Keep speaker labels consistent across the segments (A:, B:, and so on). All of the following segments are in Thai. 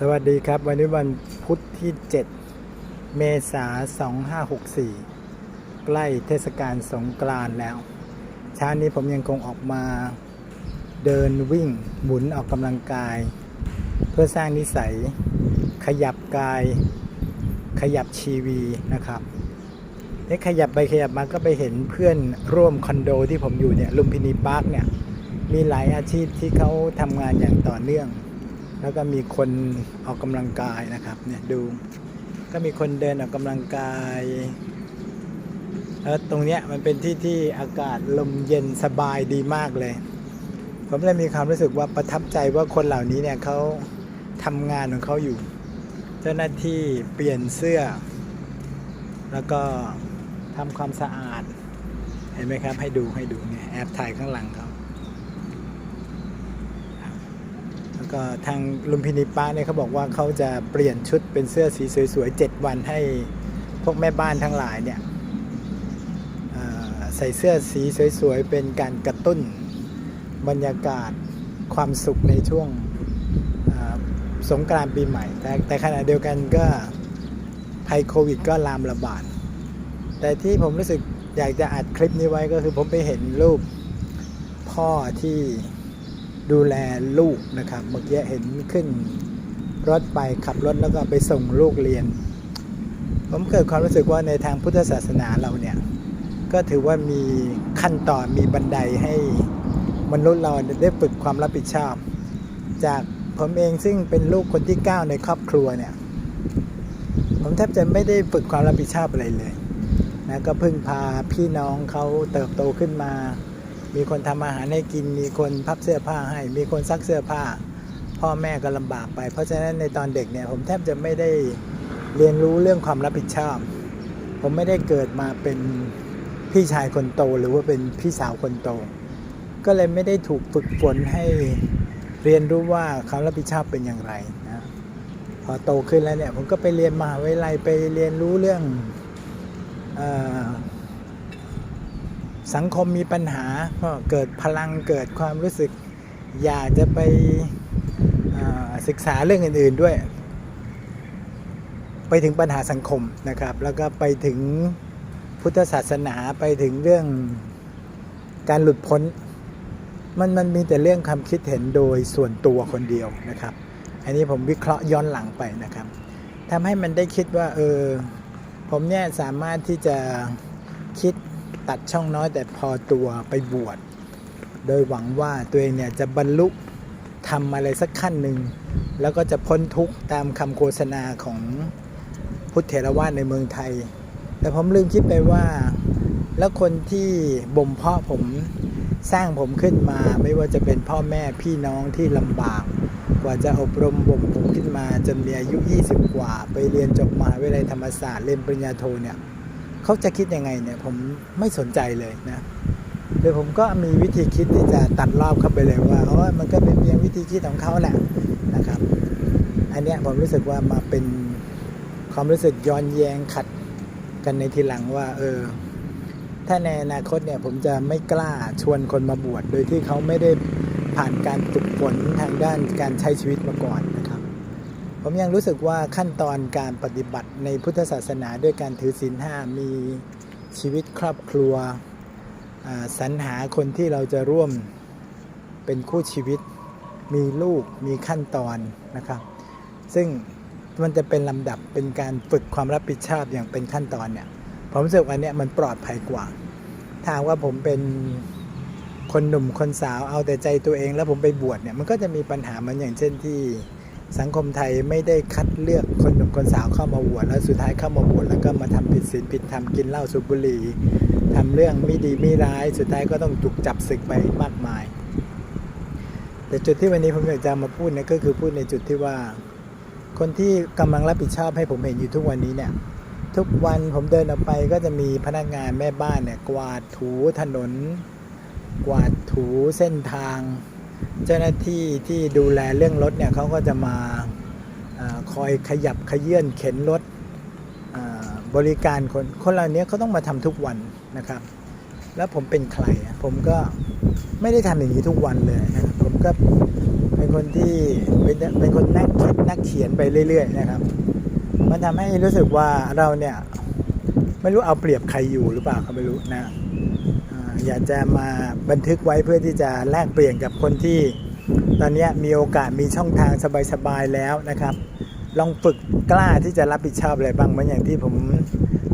A: สวัสดีครับ วันนี้วันพุธที่ 7 เมษา2564 ใกล้เทศกาลสงกรานต์แล้วเช้านี้ผมยังคงออกมาเดินวิ่งหมุนออกกำลังกาย เพื่อสร้างนิสัย ขยับกาย ขยับชีวีนะครับได้ขยับไปขยับมาก็ไปเห็นเพื่อนร่วมคอนโดที่ผมอยู่เนี่ยลุมพินีพาร์คเนี่ยมีหลายอาชีพที่เขาทำงานอย่างต่อเนื่อง แล้วก็มีคนออกกำลังกายนะครับเนี่ยดู ก็มีคนเดินออกกำลังกายแล้วตรงเนี้ยมันเป็นที่ที่อากาศลมเย็นสบายดีมากเลย ผมเลยมีความรู้สึกว่าประทับใจว่าคนเหล่านี้เนี่ยเขาทำงานของเขาอยู่ เจ้าหน้าที่เปลี่ยนเสื้อ แล้วก็ทำความสะอาด เห็นไหมครับให้ดูให้ดูเนี่ยแอบถ่ายข้างหลังเขา แล้ว ก็ทางลุมพินีป้าเนี่ยเขาบอกว่าเขาจะเปลี่ยนชุดเป็นเสื้อสีสวยๆ7วันให้พวกแม่บ้านทั้งหลายเนี่ยใส่เสื้อสีสวยๆ เป็นการกระตุ้นบรรยากาศความสุขในช่วงสงกรานต์ปีใหม่ แต่แต่ขณะเดียวกันก็ภัยโควิดก็ลามระบาด แต่ที่ผมรู้สึกอยากจะอัดคลิปนี้ไว้ก็คือผมไปเห็นรูปพ่อที่ ดูแลลูกนะครับเมื่อกี้เห็นขึ้นรถไปขับรถแล้วก็ไปส่งลูกเรียน ผมเกิดความรู้สึกว่าในทางพุทธศาสนาเราเนี่ย ก็ถือว่ามีขั้นตอนมีบันไดให้มนุษย์เราได้ฝึกความรับผิดชอบ จากผมเองซึ่งเป็นลูกคนที่ 9 ในครอบครัวเนี่ย ผมแทบจะไม่ได้ฝึกความรับผิดชอบอะไรเลยนะก็พึ่งพาพี่น้องเขาเติบโตขึ้นมา มีคนทำอาหารให้กิน มีคนพับเสื้อผ้าให้ มีคนซักเสื้อผ้า พ่อแม่ก็ลำบากไป เพราะฉะนั้นในตอนเด็กเนี่ยผมแทบจะไม่ได้เรียนรู้เรื่องความรับผิดชอบ ผมไม่ได้เกิดมาเป็นพี่ชายคนโตหรือว่าเป็นพี่สาวคนโต ก็เลยไม่ได้ถูกฝึกฝนให้เรียนรู้ว่าความรับผิดชอบเป็นอย่างไรนะพอโตขึ้นแล้วเนี่ยผมก็ไปเรียนมหาวิทยาลัยไปเรียนรู้เรื่องออ สังคมมีปัญหาก็เกิดพลังเกิดความรู้สึก อยากจะไปศึกษาเรื่องอื่น ๆด้วย ไปถึงปัญหาสังคมนะครับ แล้วก็ไปถึงพุทธศาสนาไปถึงเรื่องการหลุดพ้น มันมันมีแต่เรื่องความคิดเห็นโดยส่วนตัวคนเดียวนะครับ อันนี้ผมวิเคราะห์ย้อนหลังไปนะครับทำให้มันได้คิดว่าเออผมเนี่ยสามารถที่จะคิด ตัดช่องน้อยแต่พอตัวไปบวช โดยหวังว่าตัวเองเนี่ยจะบรรลุทำอะไรสักขั้นหนึ่ง แล้วก็จะพ้นทุกข์ตามคำโฆษณาของพุทธเถรวาทในเมืองไทย แต่ผมลืมคิดไปว่า แล้วคนที่บ่มเพาะผมสร้างผมขึ้นมาไม่ว่าจะเป็นพ่อแม่พี่น้องที่ลำบาก กว่าจะอบรมบ่มผมขึ้นมาจนมีอายุ 20 กว่า ไปเรียนจบมหาวิทยาลัยธรรมศาสตร์เรียนปริญญาโทเนี่ย เขาจะคิดยังไงเนี่ยผมไม่สนใจเลยนะโดยผมก็มีวิธีคิดที่จะตัดรอบเข้าไปเลยว่าอ๋อมันก็เป็นเพียงวิธีคิดของเขาแหละนะครับ อันเนี้ยผมรู้สึกว่ามาเป็นความรู้สึกย้อนแยงขัดกันในทีหลังว่า เออ ถ้าในอนาคตเนี่ยผมจะไม่กล้าชวนคนมาบวชโดยที่เขาไม่ได้ผ่านการฝึกฝนทางด้านการใช้ชีวิตมาก่อน ผมยังรู้สึกว่าขั้นตอนการปฏิบัติในพุทธศาสนาด้วยการถือศีลห้ามีชีวิตครอบครัวสรรหาคนที่เราจะร่วมเป็นคู่ชีวิต มีลูกมีขั้นตอนนะครับ ซึ่งมันจะเป็นลำดับเป็นการฝึกความรับผิดชอบอย่างเป็นขั้นตอนเนี่ยผมรู้สึกว่าอันเนี้ยมันปลอดภัยกว่าถ้าว่าผมเป็นคนหนุ่มคนสาวเอาแต่ใจตัวเอง แล้วผมไปบวชเนี่ยมันก็จะมีปัญหามันอย่างเช่นที่ สังคมไทยไม่ได้คัดเลือกคนหนุ่มคนสาวเข้ามาบวชแล้วสุดท้ายเข้ามาบวชแล้วก็มาทำผิดศีลผิดธรรมกินเหล้าสูบบุหรี่ทำเรื่องไม่ดีไม่ร้าย สุดท้ายก็ต้องถูกจับศึกไปมากมาย แต่จุดที่วันนี้ผมอยากจะมาพูดเนี่ยก็คือพูดในจุดที่ว่า คนที่กำลังรับผิดชอบให้ผมเห็นอยู่ทุกวันนี้เนี่ยทุกวันผมเดินออกไปก็จะมีพนักงานแม่บ้านเนี่ยกวาดถูถนน กวาดถูเส้นทาง เจ้าหน้าที่ที่ดูแลเรื่องรถเนี่ยเขาก็จะมาอคอยขยับขยื่นเข็นรถบริการคนคนเหล่านี้เขาต้องมาทำทุกวันนะครับ แล้วผมเป็นใครผมก็ไม่ได้ทำอย่างนี้ทุกวันเลยนะผมก็เป็นคนที่เป็นเป็นคนนักคิดนักเขียนไปเรื่อยๆนะครับ มันทำให้รู้สึกว่าเราเนี่ยไม่รู้เอาเปรียบใครอยู่หรือเปล่าก็ไม่รู้นะ อยากจะมาบันทึกไว้เพื่อที่จะแลกเปลี่ยนกับคนที่ ตอนนี้มีโอกาสมีช่องทางสบายๆแล้วนะครับ ลองฝึกกล้าที่จะรับผิดชอบอะไรบ้างเหมือนอย่างที่ผม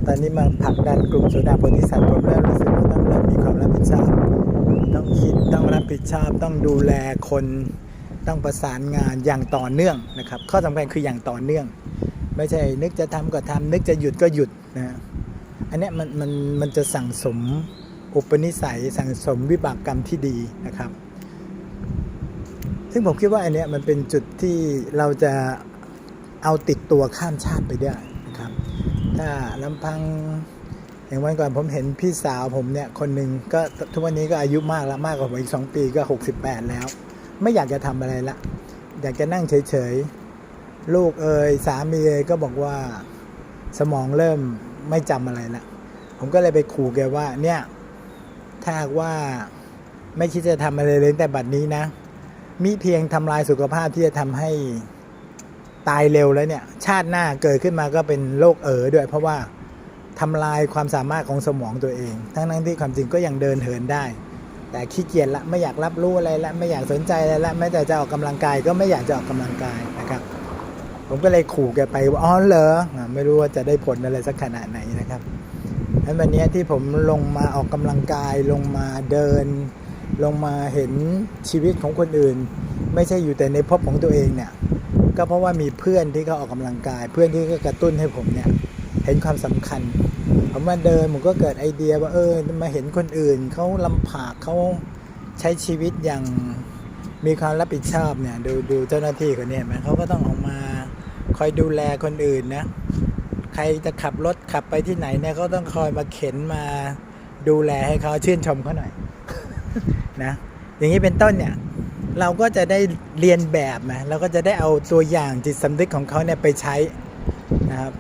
A: ตอนนี้มาผลักดันกลุ่มโซดาโพธิสัตว์ผมเริ่มรู้สึกว่าต้องเริ่มมีความรับผิดชอบ ต้องคิดต้องรับผิดชอบ ต้องดูแลคนต้องประสานงานอย่างต่อเนื่องนะครับ ข้อสำคัญคืออย่างต่อเนื่อง ไม่ใช่นึกจะทำก็ทำนึกจะหยุดก็หยุดนะอันนี้มันมันมันจะสั่งสม อุปนิสัยสั่งสมวิบากกรรมที่ดีนะครับ ซึ่งผมคิดว่าอันเนี้ยมันเป็นจุดที่เราจะเอาติดตัวข้ามชาติไปได้นะครับ ถ้าลำพังอย่างวันก่อนผมเห็นพี่สาวผมเนี่ยคนหนึ่งก็ทุกวันนี้ก็อายุมากแล้วมากกว่าผมอีกสองปีก็ 68 แล้ว ไม่อยากจะทำอะไรละ อยากจะนั่งเฉยๆ ลูกเอ่ยสามีเอ่ยก็บอกว่าสมองเริ่มไม่จำอะไรละ ผมก็เลยไปขู่แกว่าเนี่ย ถ้าว่าไม่คิดจะทำอะไรเลยแต่บัดนี้นะมิเพียงทำลายสุขภาพที่จะทำให้ตายเร็วแล้วเนี่ย ชาติหน้าเกิดขึ้นมาก็เป็นโรคเอ๋อด้วย เพราะว่าทำลายความสามารถของสมองตัวเอง ทั้งนั้นที่ความจริงก็ยังเดินเหินได้ แต่ขี้เกียจละไม่อยากรับรู้อะไรละไม่อยากสนใจอะไรละแม้แต่จะออกกำลังกายก็ไม่อยากจะออกกำลังกายนะครับผมก็เลยขู่แกไปว่าอ๋อเหรออ่าไม่รู้ว่าจะได้ผลอะไรสักขนาดไหนนะครับ นั้นวันนี้ที่ผมลงมาออกกำลังกายลงมาเดิน ลงมาเห็นชีวิตของคนอื่น ไม่ใช่อยู่แต่ในภพของตัวเองเนี่ยก็เพราะว่ามีเพื่อนที่เขาออกกำลังกาย เพื่อนที่ก็กระตุ้นให้ผมเนี่ยเห็นความสำคัญผมมาเดินผมก็เกิดไอเดียว่าเออมาเห็นคนอื่นเขาลำผากเขาใช้ชีวิตอย่างมีความรับผิดชอบเนี่ยดูดูเจ้าหน้าที่คนนี้เห็นไหมเขาก็ต้องออกมาคอยดูแลคนอื่นนะ ใครจะขับรถขับไปที่ไหนเนี่ยเขาต้องคอยมาเข็นมาดูแลให้เขาชื่นชมเขาหน่อยนะอย่างนี้เป็นต้นเนี่ยเราก็จะได้เรียนแบบนะเราก็จะได้เอาตัวอย่างจิตสำนึกของเขาเนี่ยไปใช้นะครับ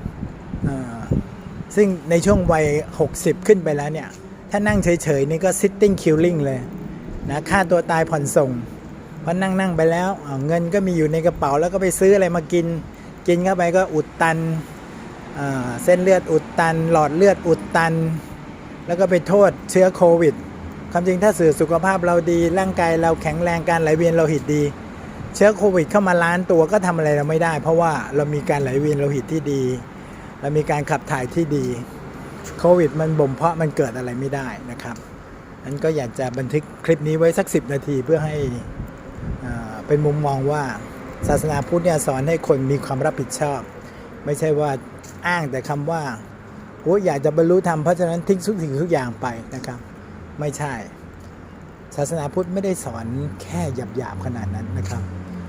A: ซึ่งในช่วงวัย 60 ขึ้นไปแล้วเนี่ย ถ้านั่งเฉยๆ นี่ก็ sitting killing เลยนะฆ่าตัวตายผ่อนส่งเพราะนั่งนั่งไปแล้วอ่าเงินก็มีอยู่ในกระเป๋าแล้วก็ไปซื้ออะไรมากิน กินเข้าไปก็อุดตัน เส้นเลือดอุดตัน หลอดเลือดอุดตัน แล้วก็ไปโทษเชื้อโควิดความจริงถ้าสื่อสุขภาพเราดี ร่างกายเราแข็งแรงการไหลเวียนโลหิตดี เชื้อโควิดเข้ามาล้านตัวก็ทำอะไรเราไม่ได้ เพราะว่าเรามีการไหลเวียนโลหิตที่ดี เรามีการขับถ่ายที่ดีโควิดมันบ่มเพาะมันเกิดอะไรไม่ได้นะครับนั้นก็อยากจะบันทึกคลิปนี้ไว้สัก 10 นาทีเพื่อให้อ่าเป็นมุมมองว่าศาสนาพุทธเนี่ยสอนให้คนมีความรับผิดชอบ ไม่ใช่ว่า อ้างแต่คำว่าโอ้อยากจะบรรลุธรรมเพราะฉะนั้นทิ้งทุกสิ่งทุกอย่างไปนะครับ ไม่ใช่ ศาสนาพุทธไม่ได้สอนแค่หยาบๆขนาดนั้นนะครับ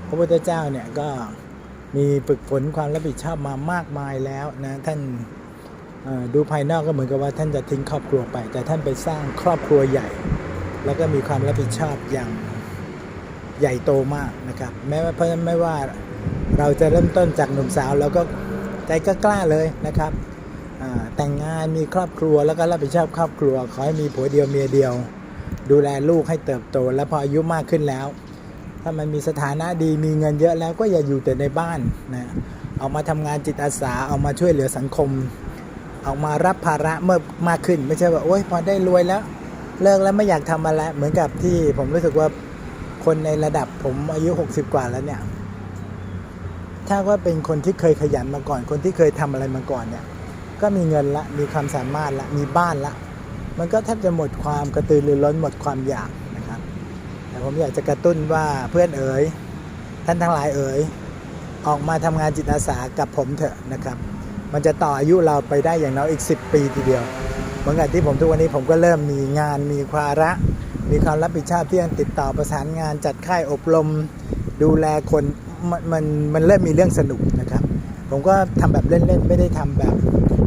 A: พระพุทธเจ้าเนี่ยก็มีฝึกฝนความรับผิดชอบมามากมายแล้วนะท่านดูภายนอกก็เหมือนกับว่าท่านจะทิ้งครอบครัวไป แต่ท่านไปสร้างครอบครัวใหญ่ แล้วก็มีความรับผิดชอบอย่างใหญ่โตมากนะครับแม้ว่าเพราะฉะนั้นไม่ว่าเราจะเริ่มต้นจากหนุ่มสาวเราก็ ใจก็กล้าเลยนะครับแต่งงานมีครอบครัวแล้วก็รับผิดชอบครอบครัว ขอให้มีผัวเดียวเมียเดียว ดูแลลูกให้เติบโต แล้วพออายุมากขึ้นแล้ว ถ้ามันมีสถานะดีมีเงินเยอะแล้วก็อย่าอยู่แต่ในบ้านนะออกมาทำงานจิตอาสาออกมาช่วยเหลือสังคม ออกมารับภาระเมื่อมากขึ้น ไม่ใช่ว่าโอ๊ยพอได้รวยแล้ว เลิกแล้วไม่อยากทำอะไรเหมือนกับที่ผมรู้สึกว่าคนในระดับผมอายุ 60 กว่าแล้วเนี่ย ถ้าว่าเป็นคนที่เคยขยันมาก่อน คนที่เคยทำอะไรมาก่อนเนี่ยก็มีเงินละมีความสามารถละมีบ้านละ มันก็แทบจะหมดความกระตือรือร้นหมดความอยากนะครับ แต่ผมอยากจะกระตุ้นว่าเพื่อนเอ๋ยท่านทั้งหลายเอ๋ยออกมาทำงานจิตอาสากับผมเถอะนะครับ มันจะต่ออายุเราไปได้อย่างน้อยอีก 10 ปีทีเดียวเหมือนกับที่ผมทุกวันนี้ผมก็เริ่มมีงานมีภาระ มีความรับผิดชอบที่ต้องติดต่อประสานงานจัดค่ายอบรม ดูแลคน มันมันมันเริ่มมีเรื่องสนุกนะครับ ผมก็ทำแบบเล่นๆ ไม่ได้ทำแบบ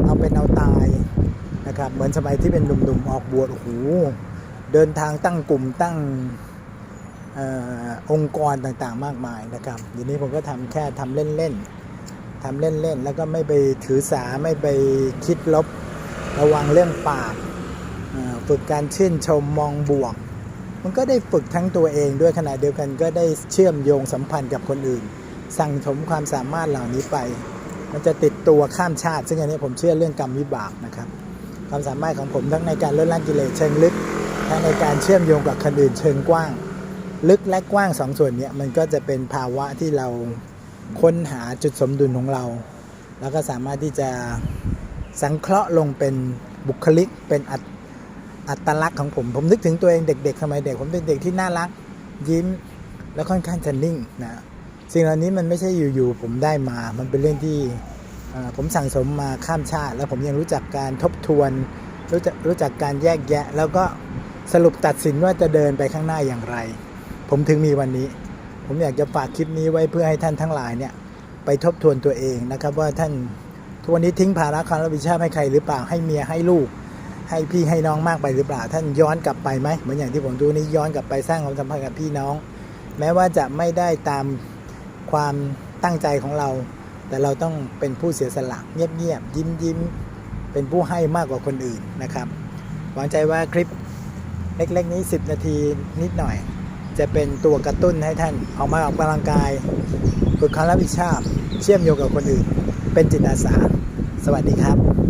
A: เอาเป็นเอาตายนะครับ เหมือนสมัยที่เป็นหนุ่มๆออกบวชโอ้โหเดินทางตั้งกลุ่มตั้งอองค์กรต่างๆ มากมายนะครับทีนี้ผมก็ทำแค่ทำเล่นๆทำเล่นๆ แล้วก็ไม่ไปถือสาไม่ไปคิดลบระวังเรื่องปากฝึกการชื่นชมมองบวก มันก็ได้ฝึกทั้งตัวเองด้วยขณะเดียวกันก็ได้เชื่อมโยงสัมพันธ์กับคนอื่น สั่งสมความสามารถเหล่านี้ไป มันจะติดตัวข้ามชาติ ซึ่งอันนี้ผมเชื่อเรื่องกรรมวิบากนะครับ ความสามารถของผมทั้งในการลดละกิเลสเชิงลึกทั้งในการเชื่อมโยงกับคนอื่นเชิงกว้าง ลึกและกว้างสองส่วนนี้มันก็จะเป็นภาวะที่เราค้นหาจุดสมดุลของเรา แล้วก็สามารถที่จะสังเคราะห์ลงเป็นบุคลิกเป็นอัต อัตลักษณ์ของผม ผมนึกถึงตัวเองเด็ก ๆ สมัยเด็ก ผมเป็นเด็กที่น่ารัก ยิ้ม แล้วค่อนข้างจะนิ่งนะสิ่งเหล่านี้มันไม่ใช่อยู่ๆผมได้มา มันเป็นเรื่องที่ผมสั่งสมมาข้ามชาติ แล้วผมยังรู้จักการทบทวน รู้จักรู้จักการแยกแยะ แล้วก็สรุปตัดสินว่าจะเดินไปข้างหน้าอย่างไร ผมถึงมีวันนี้ ผมอยากจะฝากคลิปนี้ไว้เพื่อให้ท่านทั้งหลายเนี่ยไปทบทวนตัวเองนะครับว่าท่านทุกวันนี้ทิ้งภาระความรับผิดชอบให้ใครหรือเปล่าให้เมียให้ลูก ให้พี่ให้น้องมากไปหรือเปล่า ท่านย้อนกลับไปไหมเหมือนอย่างที่ผมดูนี้ย้อนกลับไปสร้างความสัมพันธ์กับพี่น้อง แม้ว่าจะไม่ได้ตามความตั้งใจของเรา แต่เราต้องเป็นผู้เสียสละเงียบๆยิ้มยิ้มเป็นผู้ให้มากกว่าคนอื่นนะครับหวังใจว่าคลิปเล็กๆนี้ 10 นาทีนิดหน่อย จะเป็นตัวกระตุ้นให้ท่านออกมาออกกำลังกายฝึกความรับผิดชอบ เชื่อมโยงกับคนอื่น เป็นจิตอาสา สวัสดีครับ